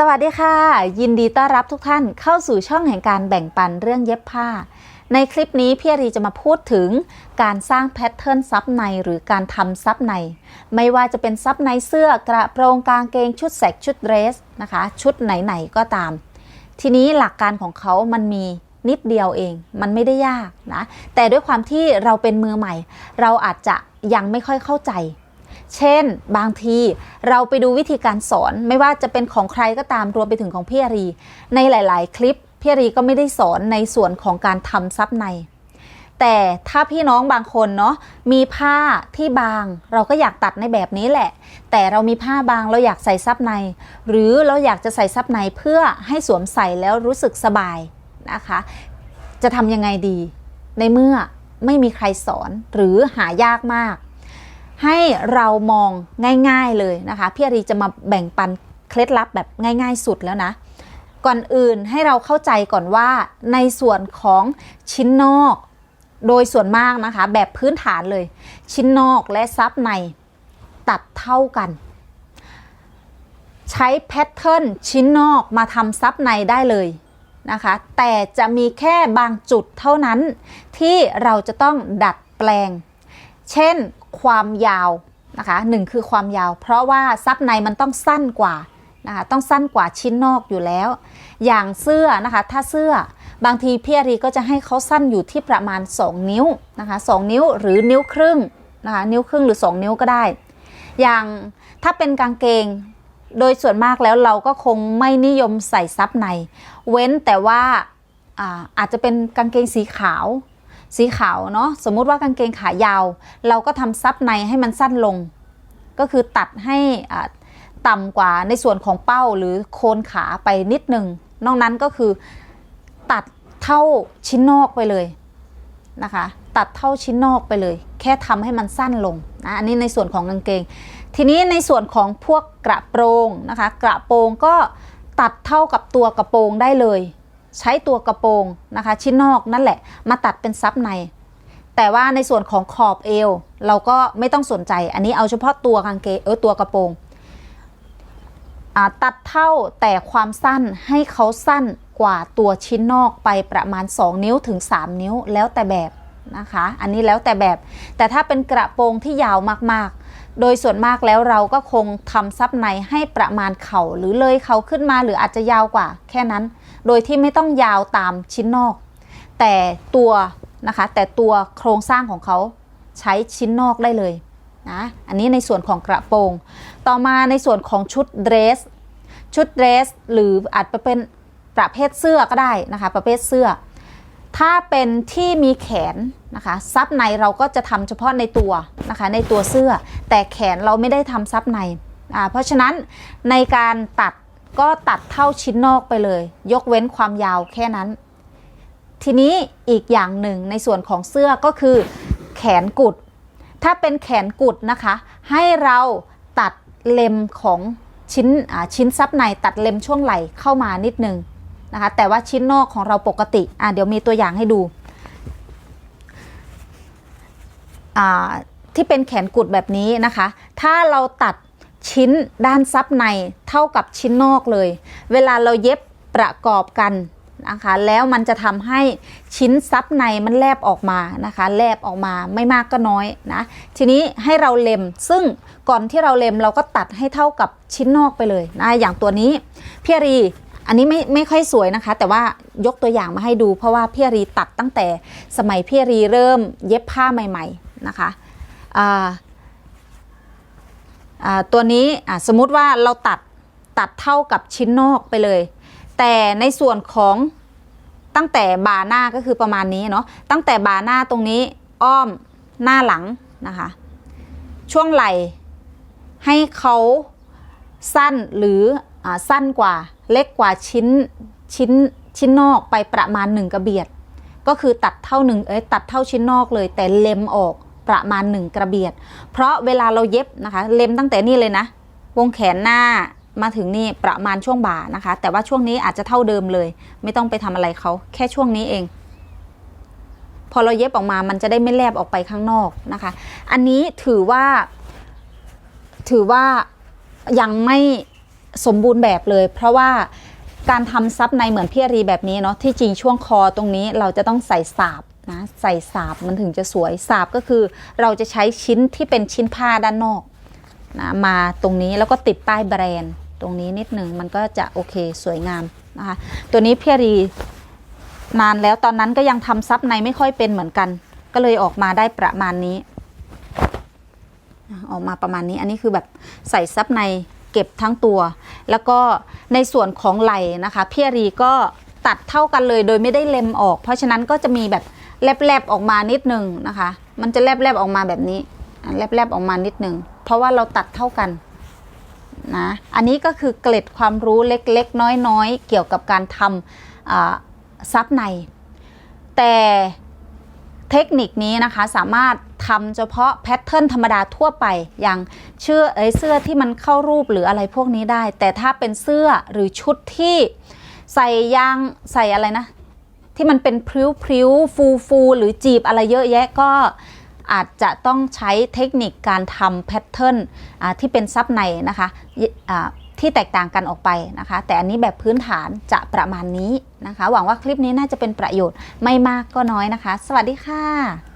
สวัสดีค่ะ ยินดีต้อนรับทุกท่านเข้าสู่ช่องแห่งการแบ่งปันเรื่องเย็บผ้า ในคลิปนี้พี่อารีจะมาพูดถึงการสร้างแพทเทิร์นซับในหรือการทำซับใน ไม่ว่าจะเป็นซับในเสื้อกระโปรงกางเกงชุดแสกชุดเดรสนะคะ ชุดไหนๆก็ตาม ทีนี้หลักการของเขามันมีนิดเดียวเองมันไม่ได้ยากนะแต่ด้วยความที่เราเป็นมือใหม่ เราอาจจะยังไม่ค่อยเข้าใจ เช่น บางทีเราไปดูวิธีการสอนไม่ว่าจะเป็นของใครก็ตามรวมไปถึงของพี่อารี ในหลาย ๆ คลิปพี่อารีก็ไม่ได้สอนในส่วนของการทำซับใน แต่ถ้าพี่น้องบางคนเนาะมีผ้าที่บางเราก็อยากตัดในแบบนี้แหละ แต่เรามีผ้าบางเราอยากใส่ซับใน หรือเราอยากจะใส่ซับในเพื่อให้สวมใส่แล้วรู้สึกสบายนะคะ จะทำยังไงดี ในเมื่อไม่มีใครสอนหรือหายากมาก ให้เรามองง่ายๆเลยนะคะพี่อารีจะมาแบ่งปันเคล็ดลับแบบง่ายๆสุดแล้วนะ ก่อนอื่นให้เราเข้าใจก่อนว่าในส่วนของชิ้นนอก โดยส่วนมากนะคะ แบบพื้นฐานเลย ชิ้นนอกและซับในตัดเท่ากัน ใช้แพทเทิร์นชิ้นนอกมาทำซับในได้เลยนะคะ แต่จะมีแค่บางจุดเท่านั้นที่เราจะต้องดัดแปลง เช่นความยาวนะคะหนึ่งคือความยาว เพราะว่าซับในมันต้องสั้นกว่านะคะต้องสั้นกว่าชิ้นนอกอยู่แล้ว อย่างเสื้อนะคะถ้าเสื้อบางทีพี่อารีก็จะให้เขาสั้นอยู่ที่ประมาณ 2 นิ้วนะคะ2นิ้วหรือนิ้วครึ่งนะคะนิ้วครึ่งหรือ 2 นิ้วก็ได้ อย่างถ้าเป็นกางเกงโดยส่วนมากแล้วเราก็คงไม่นิยมใส่ซับใน เว้นแต่ว่าอาอาจจะเป็นกางเกงสีขาว สีขาวเนาะสมมุติว่ากางเกงขายาว เราก็ทำซับในให้มันสั้นลง ก็คือตัดให้อ่าต่ำกว่าในส่วนของเป้าหรือโคนขาไปนิดนึงนอกนั้นก็คือตัดเท่าชิ้นนอกไปเลยนะคะ ตัดเท่าชิ้นนอกไปเลย แค่ทำให้มันสั้นลงนะอันนี้ในส่วนของกางเกง ทีนี้ในส่วนของพวกกระโปรงนะคะ กระโปรงก็ตัดเท่ากับตัวกระโปรงได้เลย ใช้ตัวกระโปรงนะคะ ชิ้นนอกนั่นแหละ มาตัดเป็นซับใน แต่ว่าในส่วนของขอบเอว เราก็ไม่ต้องสนใจ อันนี้เอาเฉพาะตัวกางเกงเออตัวกระโปรงตัดเท่าแต่ความสั้นให้เขาสั้นกว่าตัวชิ้นนอกไปประมาณ 2 นิ้วถึง 3 นิ้วแล้วแต่แบบนะคะ อันนี้แล้วแต่แบบ แต่ถ้าเป็นกระโปรงที่ยาวมากๆ โดยส่วนมากแล้วเราก็คงทำซับในให้ประมาณเข่าหรือเลยเข่าขึ้นมาหรืออาจจะยาวกว่าแค่นั้น โดยที่ไม่ต้องยาวตามชิ้นนอก แต่ตัวนะคะแต่ตัวโครงสร้างของเขาใช้ชิ้นนอกได้เลยนะอันนี้ในส่วนของกระโปรง ต่อมาในส่วนของชุดเดรส ชุดเดรส หรืออาจจะเป็นประเภทเสื้อก็ได้นะคะประเภทเสื้อ ถ้าเป็นที่มีแขนนะคะซับในเราก็จะทำเฉพาะในตัวนะคะในตัวเสื้อ แต่แขนเราไม่ได้ทำซับใน เพราะฉะนั้นในการตัด ก็ตัดเท่าชิ้นนอกไปเลย ยกเว้นความยาวแค่นั้น ทีนี้อีกอย่างหนึ่งในส่วนของเสื้อก็คือแขนกุด ถ้าเป็นแขนกุดนะคะ ให้เราตัดเล็มของชิ้นชิ้นซับในตัดเล็มช่วงไหล่เข้ามานิดนึงนะคะแต่ว่าชิ้นนอกของเราปกติอะเดี๋ยวมีตัวอย่างให้ดูที่เป็นแขนกุดแบบนี้นะคะ ถ้าเราตัด ชิ้นด้านซับในเท่ากับชิ้นนอกเลย เวลาเราเย็บประกอบกันนะคะแล้วมันจะทำให้ชิ้นซับในมันแลบออกมานะคะแลบออกมาไม่มากก็น้อยนะทีนี้ให้เราเล็มซึ่งก่อนที่เราเล็มเราก็ตัดให้เท่ากับชิ้นนอกไปเลยนะอย่างตัวนี้พี่รีอันนี้ไม่ไม่ค่อยสวยนะคะ แต่ว่ายกตัวอย่างมาให้ดู เพราะว่าพี่รีตัดตั้งแต่สมัยพี่รีเริ่มเย็บผ้าใหม่ ๆนะคะ ตัวนี้สมมุติว่าเราตัดตัดเท่ากับชิ้นนอกไปเลย แต่ในส่วนของตั้งแต่บาหน้าก็คือประมาณนี้เนาะตั้งแต่บาหน้าตรงนี้อ้อมหน้าหลังนะคะ ช่วงไหล่ให้เขาสั้นหรืออสั้นกว่าเล็กกว่าชิ้นชิ้นชิ้นนอกไปประมาณหนึ่งกระเบียด ก็คือตัดเท่าหนึ่งเอ้ยตัดเท่าชิ้นนอกเลยแต่เล็มออก ประมาณหนึ่งกระเบียด เพราะเวลาเราเย็บนะคะ เล็มตั้งแต่นี่เลยนะ วงแขนหน้ามาถึงนี่ประมาณช่วงบ่านะคะ แต่ว่าช่วงนี้อาจจะเท่าเดิมเลย ไม่ต้องไปทำอะไรเขาแค่ช่วงนี้เอง พอเราเย็บออกมามันจะได้ไม่แลบออกไปข้างนอกนะคะ อันนี้ถือว่า ถือว่ายังไม่สมบูรณ์แบบเลย เพราะว่าการทำซับในเหมือนพี่รีแบบนี้เนาะที่จริงช่วงคอตรงนี้เราจะต้องใส่สาบ นะใส่สาบมันถึงจะสวยสาบก็คือ เราจะใช้ชิ้นที่เป็นชิ้นผ้าด้านนอกนะมาตรงนี้แล้วก็ติดป้ายแบรนด์ ตรงนี้นิดหนึ่งมันก็จะโอเคสวยงามนะคะตัวนี้พี่รีนานแล้วตอนนั้นก็ยังทำซับในไม่ค่อยเป็นเหมือนกัน ก็เลยออกมาได้ประมาณนี้ออกมาประมาณนี้อันนี้คือแบบใส่ซับในเก็บทั้งตัว แล้วก็ในส่วนของไหล่นะคะพี่รีก็ตัดเท่ากันเลยโดยไม่ได้เล็มออก เพราะฉะนั้นก็จะมีแบบ แลบๆออกมานิดนึงนะคะ มันจะแลบๆออกมาแบบนี้แลบๆออกมานิดนึงเพราะว่าเราตัดเท่ากันนะอันนี้ก็คือเกล็ดความรู้เล็กๆ น้อยๆ เกี่ยวกับการทำซับใน แต่เทคนิคนี้นะคะสามารถทำเฉพาะแพทเทิร์นธรรมดาทั่วไป อย่างเชื่อเอ้ยเสื้อที่มันเข้ารูปหรืออะไรพวกนี้ได้ แต่ถ้าเป็นเสื้อหรือชุดที่ใส่ยางใส่อะไรนะ ที่มันเป็นพริ้วพริ้วฟูฟูหรือจีบอะไรเยอะแยะก็อาจจะต้องใช้เทคนิคการทำแพทเทิร์นที่เป็นซับในนะคะที่แตกต่างกันออกไปนะคะ แต่อันนี้แบบพื้นฐานจะประมาณนี้นะคะ หวังว่าคลิปนี้น่าจะเป็นประโยชน์ไม่มากก็น้อยนะคะ สวัสดีค่ะ